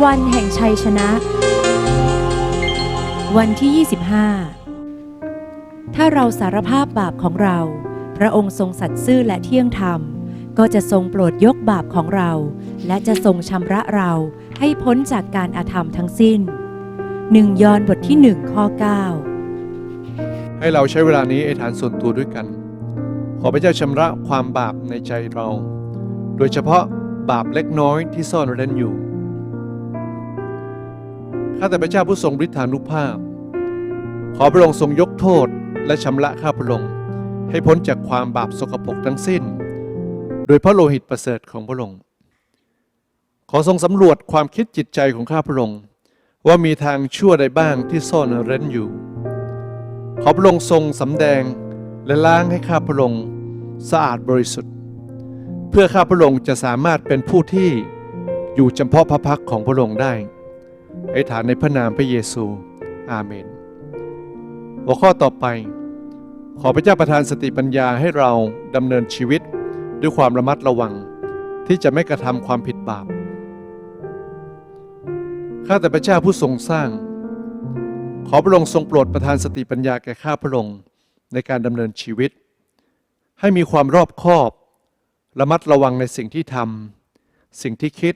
วันแห่งชัยชนะ วันที่ 25 ถ้าเราสารภาพบาปของเรา พระองค์ทรงสัตย์ซื่อและเที่ยงธรรม ก็จะทรงโปรดยกบาปของเรา และจะทรงชำระเราให้พ้นจากการอาธรรมทั้งสิ้น1ยอห์นบทที่1ข้อ 9 ให้เราใช้เวลานี้อธิษฐานส่วนตัวด้วยกัน ขอพระเจ้าชำระความบาปในใจเรา โดยเฉพาะบาปเล็กน้อยที่ซ่อนเร้นอยู่ ข้าแต่พระเจ้าผู้ทรงฤทธานุภาพ ขอพระองค์ทรงยกโทษและชำระข้าพระองค์ให้พ้นจากความบาปสกปรกทั้งสิ้น โดยพระโลหิตประเสริฐของพระองค์ ขอทรงสำรวจความคิดจิตใจของข้าพระองค์ว่ามีทางชั่วใดบ้างที่ซ่อนเร้นอยู่ ขอพระองค์ทรงสำแดงและล้างให้ข้าพระองค์สะอาดบริสุทธิ์ เพื่อข้าพระองค์จะสามารถเป็นผู้ที่อยู่เฉพาะพระพักของพระองค์ได้ ไอ้ฐานในพระนามพระเยซู อาเมน หัวข้อต่อไป ขอพระเจ้าประทานสติปัญญาให้เราดำเนินชีวิตด้วยความระมัดระวัง ที่จะไม่กระทำความผิดบาป ข้าแต่พระเจ้าผู้ทรงสร้าง ขอพระองค์ทรงโปรดประทานสติปัญญาแก่ข้าพระองค์ในการดำเนินชีวิต ให้มีความรอบคอบ ระมัดระวังในสิ่งที่ทำสิ่งที่คิด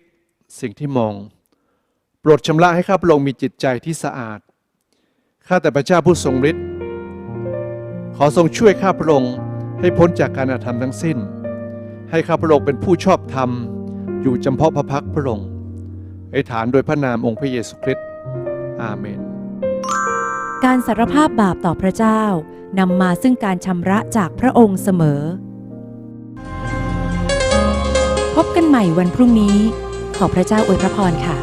สิ่งที่มอง ปรดชำระให้ข้าพระองค์มีจิตใจที่สะอาด ข้าแต่พระเจ้าผู้ทรงฤทธิ์ ขอทรงช่วยข้าพระองค์ให้พ้นจากการอาธรรมทั้งสิ้น ให้ข้าพระองค์เป็นผู้ชอบธรรม อยู่จำเพาะพระพักตร์พระองค์ไอฐานโดยพระนามองค์พระเยซูคริสต์ อาเมน การสารภาพบาปต่อพระเจ้านำมาซึ่งการชำระจากพระองค์เสมอ พบกันใหม่วันพรุ่งนี้ ขอพระเจ้าอวยพระพรค่ะ